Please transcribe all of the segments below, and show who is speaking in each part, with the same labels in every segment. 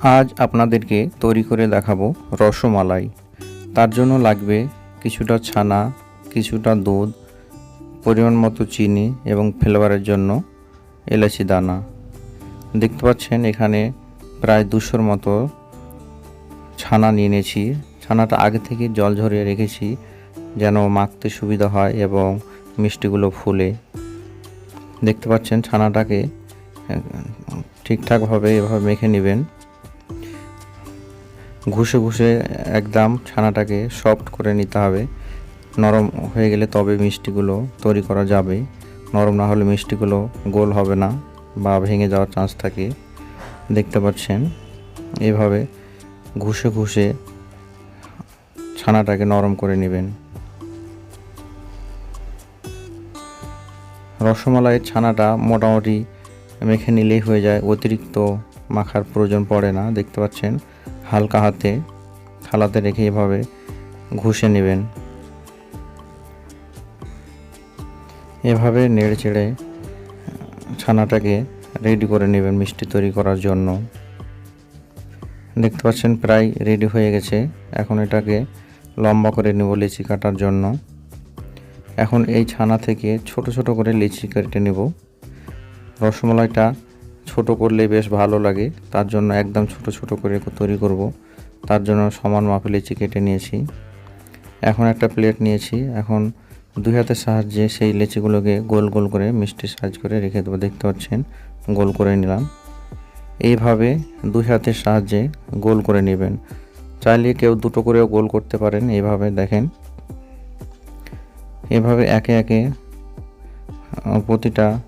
Speaker 1: আজ আপনাদেরকে তৈরি করে দেখাবো রসমালাই। তার জন্য লাগবে কিছুটা ছানা, কিছুটা দুধ, পরিমাণ মতো চিনি এবং ফ্লেভারের জন্য এলাচি দানা। দেখতে পাচ্ছেন, এখানে প্রায় দুশোর মতো ছানা নিয়ে নিয়েছি। ছানাটা আগে থেকে জল ঝরিয়ে রেখেছি যেন মাখতে সুবিধা হয় এবং মিষ্টিগুলো ফুলে। দেখতে পাচ্ছেন, ছানাটাকে ঠিকঠাকভাবে এভাবে মেখে নেবেন। ঘুষে ঘুষে একদম ছানাটাকে সফট করে নিতে হবে। নরম হয়ে গেলে তবে মিষ্টিগুলো তৈরি করা যাবে। নরম না হলে মিষ্টিগুলো গোল হবে না বা ভেঙে যাওয়ার চান্স থাকে। দেখতে পাচ্ছেন? এভাবে ঘুষে ঘুষে ছানাটাকে নরম করে নেবেন। রসমালাইয়ের ছানাটা মোটামুটি মেখে নিলেই হয়ে যায়। অতিরিক্ত মাখার প্রয়োজন পড়ে না। দেখতে পাচ্ছেন? হালকা হাতে থালাতে রেখে এভাবে ঘষে নেবেন। এভাবে নেড়ে চেড়ে ছানাটাকে রেডি করে নেবেন মিষ্টি তৈরি করার জন্য। দেখতে পাচ্ছেন প্রায় রেডি হয়ে গেছে। এখন এটাকে লম্বা করে নেব লিচি কাটার জন্য। এখন এই ছানা থেকে ছোট ছোট করে লিচি কেটে নেব। রসমালাইটা ছোট করলে বেশ ভালো লাগে। তার জন্য একদম ছোট ছোট করে তৈরি করব। তার জন্য সমান মাপে লিচি কেটে নিয়েছি। এখন একটা প্লেট নিয়েছি। এখন দুই হাতের সাহায্যে সেই লিচিগুলোকে গোল গোল করে মিষ্টি সাইজ করে রেখে দেবো। দেখতে পাচ্ছেন? গোল করে নিলাম। এইভাবে দুই হাতের সাহায্যে গোল করে নেবেন। চাইলে কেউ দুটো করেও গোল করতে পারেন। এইভাবে দেখেন। এভাবে একে একে প্রতিটা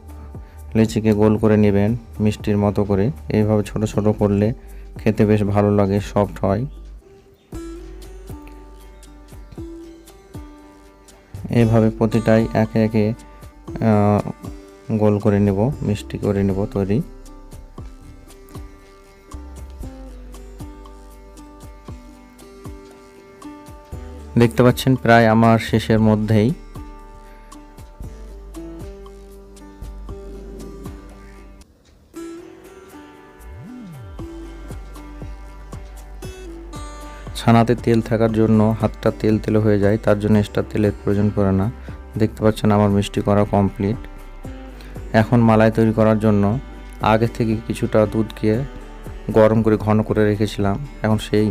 Speaker 1: লিচিকে গোল করে নেবেন মিষ্টির মতো করে। এইভাবে ছোট ছোট করলে খেতে বেশ ভালো লাগে সফট হয়। এইভাবে প্রতিটাই একে একে গোল করে নেব, মিষ্টি করে নেব তৈরি। দেখতে পাচ্ছেন, প্রায় আমার শেষের মধ্যেই ছানাতে তেল থাকার জন্য হাতটা তেল তেল হয়ে যায়, তার জন্য এক্সট্রা তেলের প্রয়োজন পড়ে না। দেখতে পাচ্ছেন আমার মিষ্টি করা কমপ্লিট এখন মালাই তৈরি করার জন্য আগে থেকে কিছুটা দুধকে গরম করে ঘন করে রেখেছিলাম, এখন সেই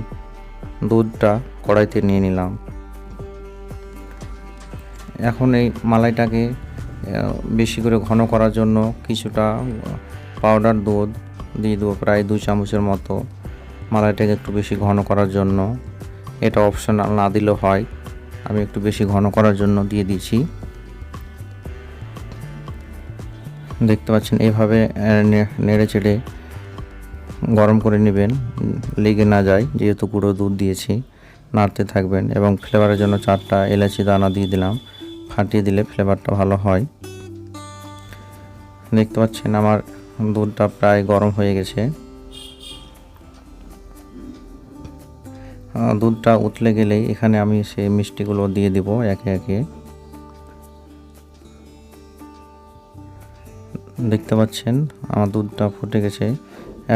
Speaker 1: দুধটা কড়াইতে নিয়ে নিলাম। এখন এই মালাইটাকে বেশি করে ঘন করার জন্য কিছুটা পাউডার দুধ দিয়ে দেবো, প্রায় দুই চামচের মতো। মালাইটাকে একটু বেশি ঘন করার জন্য। এটা অপশনাল না দিলেও হয়। আমি একটু বেশি ঘন করার জন্য দিয়ে দিয়েছি। দেখতে পাচ্ছেন নে- নেড়ে চেড়ে গরম করে নেবেন। লেগে না যায়, যেহেতু গুঁড়ো দুধ দিয়েছি, নাড়তে থাকবেন। এবং ফ্লেভারের জন্য চারটা এলাচি দানা দিয়ে দিলাম। ফাটিয়ে দিলে ফ্লেভারটা ভালো হয়। দেখতে পাচ্ছেন, আমার দুধটা প্রায় গরম হয়ে গেছে। দুধটা উতলে গেলেই এখানে আমি সেই মিষ্টিগুলো দিয়ে দিব একে একে। দেখতে পাচ্ছেন, আমার দুধটা ফুটে গেছে।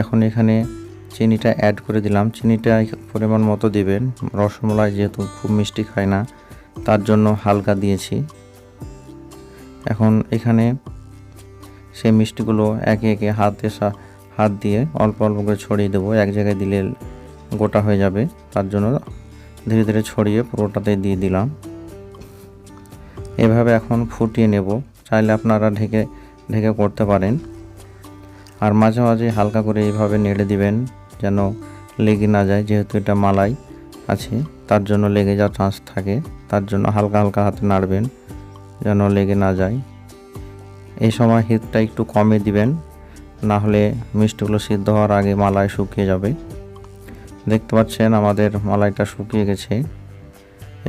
Speaker 1: এখন এখানে চিনিটা অ্যাড করে দিলাম। চিনিটা পরিমাণ মতো দিবেন। রসমালাই যেহেতু খুব মিষ্টি খায় না, তার জন্য হালকা দিয়েছি। এখন এখানে সেই মিষ্টিগুলো একে একে হাতে হাত দিয়ে অল্প অল্প করে ছড়িয়ে দেবো। এক জায়গায় দিলে গোটা হয়ে যাবে। তার জন্য ধীরে ধীরে ছড়িয়ে পুরোটাতে দিয়ে দিলাম। এভাবে এখন ফুটিয়ে নেব। চাইলে আপনারা ঢেকে ঢেকে করতে পারেন। আর মাঝে মাঝে হালকা করে এইভাবে নেড়ে দিবেন যেন লেগে না যায়, যেহেতু এটা মালাই আছে, তার জন্য লেগে যাওয়ার চান্স থাকে। তার জন্য হালকা হালকা হাতে নাড়বেন যেন লেগে না যায়। এই সময় হিটটা একটু কমে দিবেন, না হলে মিষ্টিগুলো সিদ্ধ হওয়ার আগে মালাই শুকিয়ে যাবে। দেখতে পাচ্ছেন আমাদের মালাইটা শুকিয়ে গেছে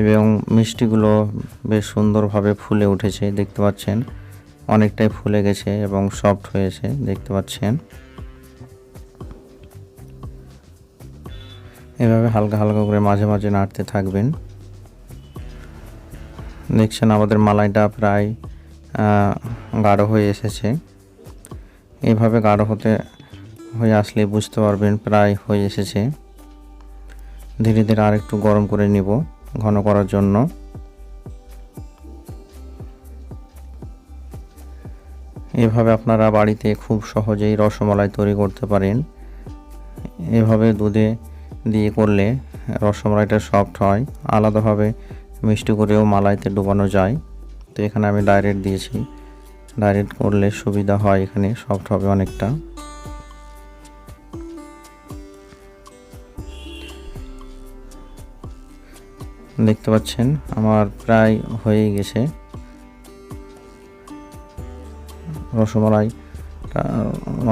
Speaker 1: এবং মিষ্টিগুলো বেশ সুন্দরভাবে ফুলে উঠেছে, দেখতে পাচ্ছেন। অনেকটাই ফুলে গেছে এবং সফট হয়েছে, দেখতে পাচ্ছেন। এভাবে হালকা হালকা করে মাঝে মাঝে নাড়তে থাকবেন। দেখছেন আমাদের মালাইটা প্রায় গাঢ় হয়ে এসেছে। এভাবে গাঢ় হতে, হয়ে আসলে বুঝতে পারবেন প্রায় হয়ে এসেছে। ধীরে ধীরে আর একটু গরম করে নিব ঘন করার জন্য। এভাবে আপনারা বাড়িতে খুব সহজেই রসমালাই তৈরি করতে পারেন। এভাবে দুধে দিয়ে করলে রসমালাইটা সফট হয়। আলাদাভাবে মিষ্টি করেও মালাইতে ডুবানো যায়। তো এখানে আমি ডাইরেক্ট দিয়েছি। ডাইরেক্ট করলে সুবিধা হয় এখানে, সফট হবে অনেকটা। দেখতে পাচ্ছেন, আমার প্রায় হয়ে গেছে। রসমালাই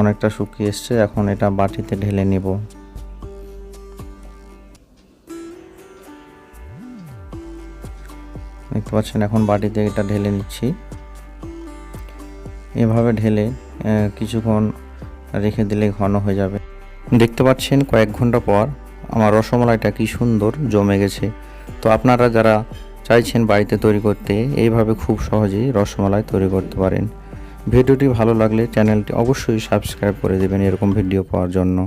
Speaker 1: অনেকটা শুকিয়ে এসছে, এখন এটা বাটিতে ঢেলে নেব। দেখতে পাচ্ছেন, এখন বাটিতে এটা ঢেলে নিচ্ছি। এভাবে ঢেলে কিছুক্ষণ রেখে দিলে ঘন হয়ে যাবে। দেখতে পাচ্ছেন, কয়েক ঘণ্টা পর আমার রসমালাইটা কি সুন্দর জমে গেছে। তো আপনারা যারা চাইছেন বাড়িতে তৈরি করতে, এইভাবে খুব সহজেই রসমালাই তৈরি করতে পারেন। ভিডিওটি ভালো লাগলে চ্যানেলটি অবশ্যই সাবস্ক্রাইব করে দেবেন এরকম ভিডিও পাওয়ার জন্য।